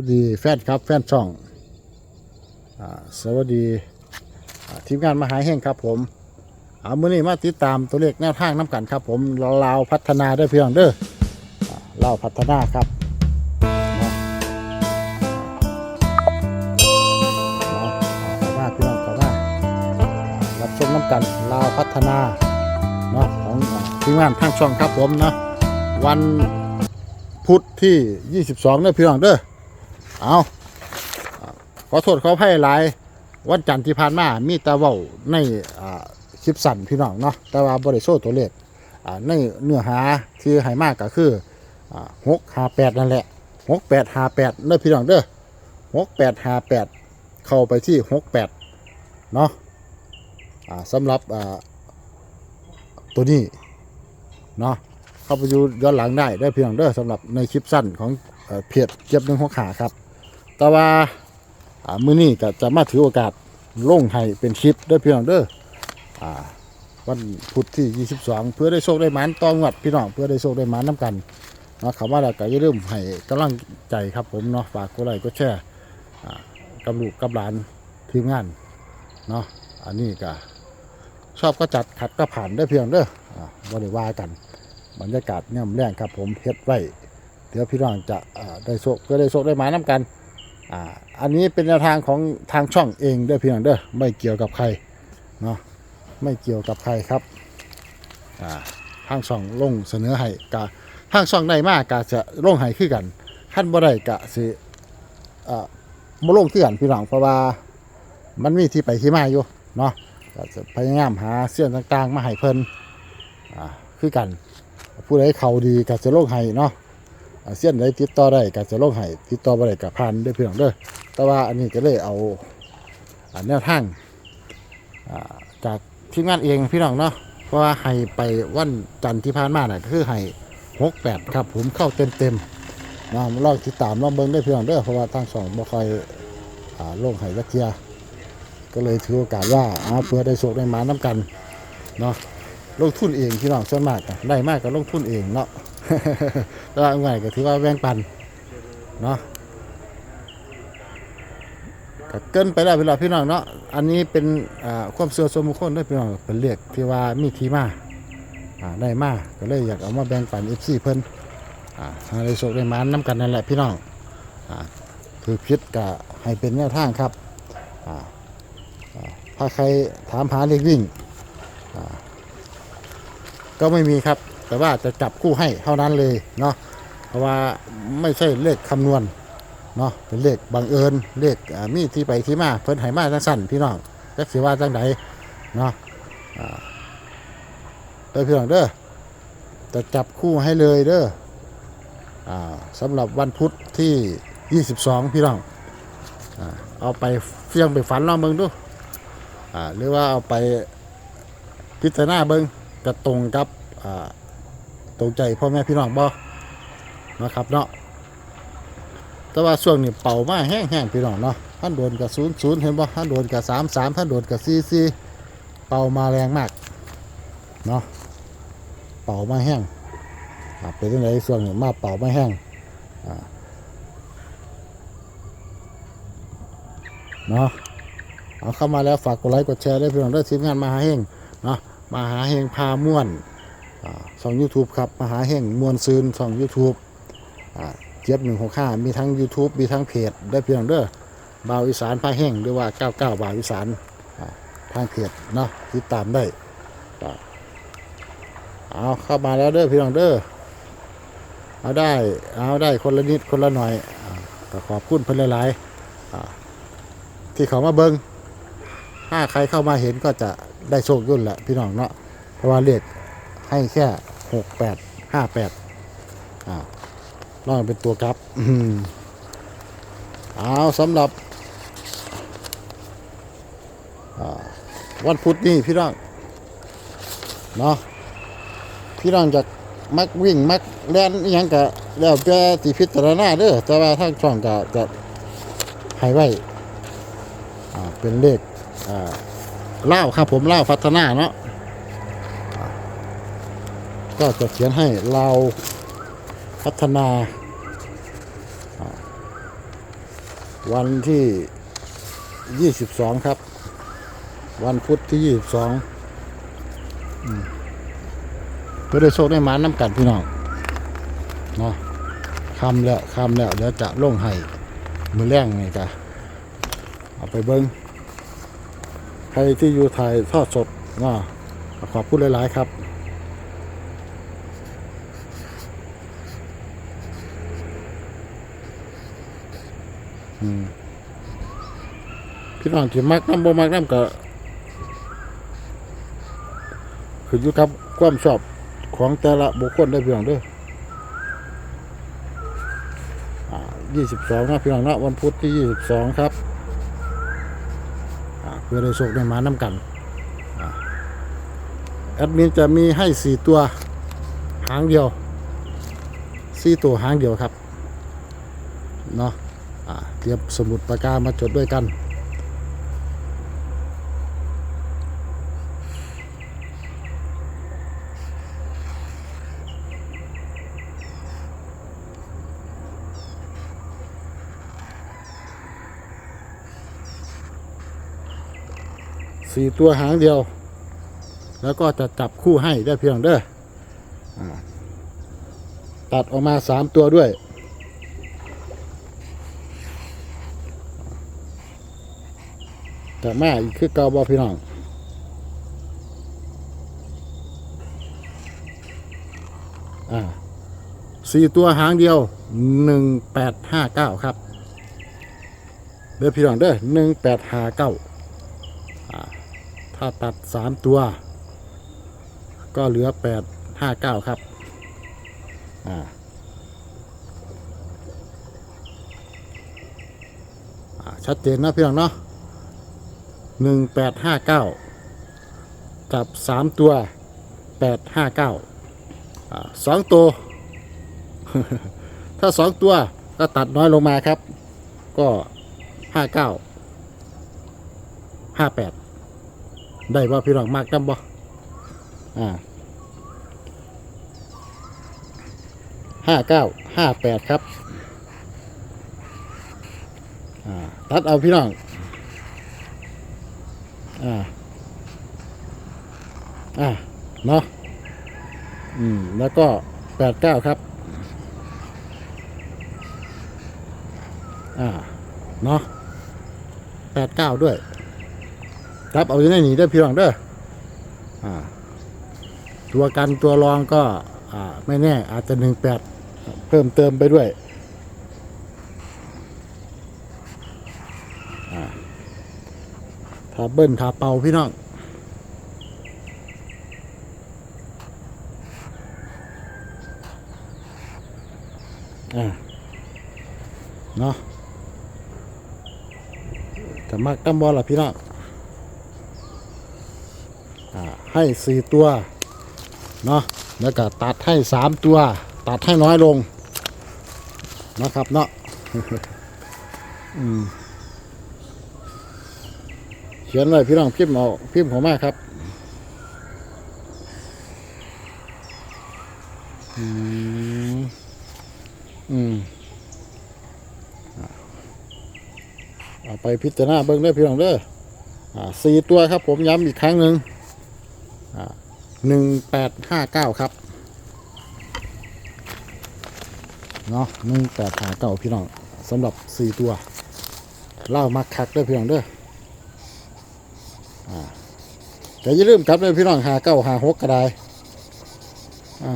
วัสดีแฟนครับแฟนช่องอสวัสดีทีมงานมหาแห่งครับผมเอามื่อนี้มาติดตามตัวเลขแนวทางน้ำกันครับ ผมลาวพัฒนาได้เพียงเด้ออ่าลาวพัฒนาครับเนาะเนาะอ่าเข้ามาพี่น้องเข้ามารับชมน้ำกันลาวพัฒนาเนาะของทีมงานทางช่องครับผมนะวันพุธที่ 22เด้อพี่น้องเด้อ เอาขอโทษขออภัยหลายวันจันทร์ที่ผ่านมา มีตะเว้าในคลิปสั่นพี่น้องเนาะ แต่ว่าบริโซตัวเลขในเนื้อหาที่ให้มากก็คือหกห้าแปดนั่นแหละหกแปดห้าแปดเด้อพี่น้องเด้อหกแปดห้าแปดเข้าไปที่หกแปดเนาะสำหรับตัวนี้เนาะเข้าไปดูย้อนหลังได้ได้อพี่น้องเด้อสำหรับในคลิปสั้นของเอ่อเพจเก็บหนึ่งหัวขาครับ แต่ว่าอ่ามื้อนี้ก็จะมาถือโอกาสลงให้เป็นคลิปเด้อพี่น้องเด้ออ่าวันพุธที่ 22 เพื่อได้โชคได้หมานตองวัดพี่น้องเพื่อได้โชคได้หมานน้ำกันเนาะคำว่าแล้วก็อย่าลืมให้กำลังใจครับผมเนาะฝากกดไลค์กดแชร์อ่ากับลูกกับหลานทีมงานเนาะอันนี้ก็ชอบก็จัดขัดก็ผ่านได้เพียงเด้ออ่าบ่ได้ว่ากันบรรยากาศย่ำแรงครับผมเฮ็ดไว้เดี๋ยวพี่น้องจะอ่าได้โชคเพื่อได้โชคได้หมายน้ำกัน อ่าอันนี้เป็นแนวทางของทางช่องเองเด้อพี่น้องเด้อไม่เกี่ยวกับใครเนาะไม่เกี่ยวกับใครครับอ่าทางช่องลงเสนอให้กะทางช่องได้มากกะจะลงให้คือกันขั้นบ่ได้กะสิอ่าบ่ลงคือกันพี่น้องเพราะว่ามันมีที่ไปที่มาอยู่เนาะก็จะพยายามหาเสื้อต่างๆ มาให้เพิ่นอ่าคือกัน ผู้ใดเขาดีก็จะลงให้เนาะอา เซียนใดติดต่อได้ก็จะลงให้ติดต่อบ่ได้ก็ผ่านเด้อพี่น้องเด้อแต่ว่าอันนี้ก็เลยเอาอแนวทางจากทีมงานเองพี่น้องเนาะเพราะว่าให้ไปวันจันทร์ที่ผ่านมาน่ะคือให้68ครับ ผมเข้าเต็มเนาะมาลองติดตามลองเบิ่งได้อพี่น้องเด้อเพราะว่าทางสองบ่ค่อยอ่าลงให้ละเทียก็เลยถือโอกาสว่าเอาเพื่อได้โชคได้หมาน้ำกันเนาะลงทุนเองพี่น้องส่วนมากได้มากก็ลงทุนเองเนาะ แต่ว่าไงก็ถือว่าแบ่งปันเนาะก็เกินไปแล้วเวลาพี่น้องเนาะอันนี้เป็นอ่าความเชื่อส่วนบุคคลด้วยพี่น้องเป็นเรียกที่ว่ามีทีมาอ่าได้มาก็เลยอยากเอามาแบ่งปันเอฟซีเพิ่นอ่าหาได้โชคได้มานน้ำกันนั่นแหละพี่น้องอ่าคือพิษก็ให้เป็นแนวทางครับอ่าถ้าใครถามหาเลขวิ่งก็ไม่มีครับ แต่ว่าจะจับคู่ให้เท่านั้นเลยเนาะเพราะว่าไม่ใช่เลขคำนวณเนาะเป็นเลขบังเอิญเลขมีที่ไปที่มาเพิ่นให้มาจังสั้นพี่น้องจักสิว่าจังไดเนาะเด้อพี่น้องเด้อจะจับคู่ให้เลยเด้ออสำหรับวันพุธที่ 22 พี่น้องอเอาไปเฟียงไปฝันลองเบิงดูหรือว่าเอาไปพิจารณาเบิงกระตรงกับ ตรงใจพ่อแม่พี่น้องบ่นะครับเนาะแต่ว่าช่วงนี้เป่ามาแห้งๆพี่น้องเนาะท่านโดนกับศูนย์ศูนย์เห็นบ่ท่านโดนกับสามสามท่านโดนกับซีซีเป่ามาแรงมากเนาะเป่ามาแห้งอ่าเป็นยังไงช่วงนี้มาเป่ามาแห้งเนาะเอาเข้ามาแล้วฝากกดไลค์กดแชร์ได้พี่น้องด้วยทีมงานมาหาเฮงเนาะมาหาเฮงพาม่วน อ่าช่อง YouTube ครับมหาแห่งมวลซืนช่อง YouTube อ่าเจี๊ยบหนึ่งหกห้ามีทั้ง YouTube มีทั้งเพจได้เพียงเด้อบาวอีสานพาแห่งหรือว่า99บ่าวอีสานอ่าทางเพจเนาะติดตามได้เอาเข้ามาแล้วเด้อพี่น้องเด้อเอาได้เอาได้คนละนิดคนละหน่อยอาก็ขอบคุณเพิ่นหลายๆที่เขามาเบิ้งถ้าใครเข้ามาเห็นก็จะได้โชคยุ่นแหละพี่น้องเนาะเพราะว่าเลข ให้แค่หกแปดห้าแปดอ่านอกเป็นตัวครับอืมเอาสำหรับวันพุธนี่พี่น้องเนาะพี่น้องจะมักวิ่งมักแล่นยังกะแล้วแต่สิพิจารณาเด้อแต่ว่าทางช่องก็จะให้ไว้อ่าเป็นเลขอ่าเล่าครับผมเล่าพัฒนาเนาะ ก็จะเขียนให้เราพัฒนาวันที่ยี่สิบสองครับ วันพุธที่ยี่สิบสองเพื่อได้โชคได้หมาน้ำกันพี่น้องเนาะคำแล้วคำแล้วเดี๋ยวจะลงให้มือแรงนี่จ้ะเอาไปเบิ้งใครที่อยู่ไทยทอดสดเนาะขอบคุณหลาย ๆ ครับ พี่น้องที่มักน้ำบ่มักน้ำก็คืออยู่กับความชอบของแต่ละบุคคลได้เพียงเด้อยี่สิบสองนะพี่น้องนะวันพุธที่ยี่สิบสองครับเพื่อได้โชคได้มาน้ำกันแอดมินจะมีให้สี่ตัวหางเดียวสี่ตัวหางเดียวครับเนาะ เตรียมสมุดปากกามาจดด้วยกัน สี่ตัวหางเดียว แล้วก็จะจับคู่ให้ได้เพียงเด้อตัดออกมาสามตัวด้วย แต่แม่อีกคือเกาบอพี่น้องอ่าสี่ตัวหางเดียวหนึ่งแปดห้าเก้าครับ เด้อพี่น้องเด้อหนึ่งแปดห้าเก้าถ้าตัดสามตัว ก็เหลือแปดห้าเก้าครับ อ่าอ่าชัดเจนนะพี่น้องเนาะ หนึ่งแปดห้าเก้ากับสามตัวแปดห้าเก้าสองตัว ถ้าสองตัวก็ตัดน้อยลงมาครับ ก็ห้าเก้าห้าแปดได้บ่พี่น้องมากจำบ่อ่าห้าเก้าห้าแปดครับ อ่า ตัดเอาพี่น้อง อ่า อ่า เนาะ อืม แล้วก็แปดเก้าครับ อ่า เนาะแปดเก้าด้วย ครับ เอาอยู่ในนี้ได้อพี่รองเด้อ อ่า ตัวกันตัวรองก็ อ่า ไม่แน่ อาจจะหนึ่งแปดเพิ่มเติมไปด้วยาเบิ้ลถาเป่าพี่น้องเนาะแต่มักตั้มบอลล่ะพี่น้องอให้สี่ตัว เนาะแล้วก็ตัดให้สามตัว ตัดให้น้อยลง นะครับเนาะ อืม เขียนไว้พี่น้องพิมพ์เอาพิมพ์ของมาครับอืมอืมอะเอาไปพิจารณาเบิ้งเด้อพี่น้องเด้ออ่าสี่ตัวครับ ผมย้ำอีกครั้งหนึ่งอ่าหนึ่งแปดห้าเก้าครับเนาะหนึ่งแปดห้าเก้าพี่น้องสำหรับสี่ตัวเล่ามาคักเด้อพี่น้องเด้อ แต่อย่าลืมกลับเลยพี่น้องหาเก้าหาหกก็ได้อะ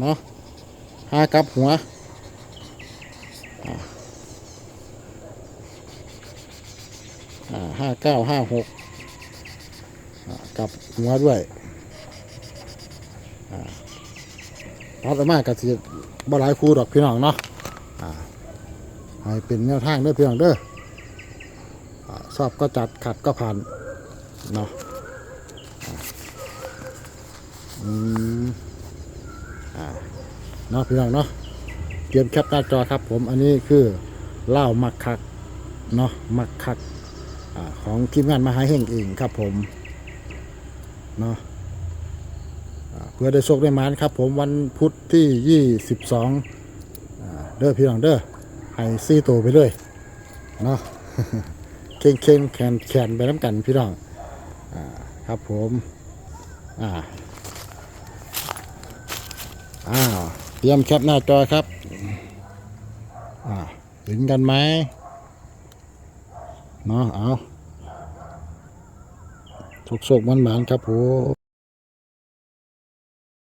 เนาะหากลับหัวอ่าห้าเก้าห้าหกกลับหัวด้วยอ่าพัดมากระสีบหลายคู่ดอกพี่น้องเนาะอ่าให้เป็นแนวทางเด้อพี่น้องเด้อชอบก็จัดขัดก็ผ่านเนาะอ่า อืมอ่าเนาะพี่น้องเนาะเตรียมแคปหน้าจอครับ ผมอันนี้คือเหล้ามักคักเนาะมักคักอของทีมงานมหาเฮงเองครับผมเนาะเพื่อได้โชคได้มานครับ ผมวันพุธที่ยี่สิบสองเด้อพี่น้องเด้อให้ซี่ตัวไปเลยเนาะเข่งเข่งแขนแขนไปน้ำกันพี่น้องอครับผมอ่า อ้าวเตรียมแคปหน้าจอครับอ่าถึงกันไหมเนาะเอาสุกๆมันๆครับผม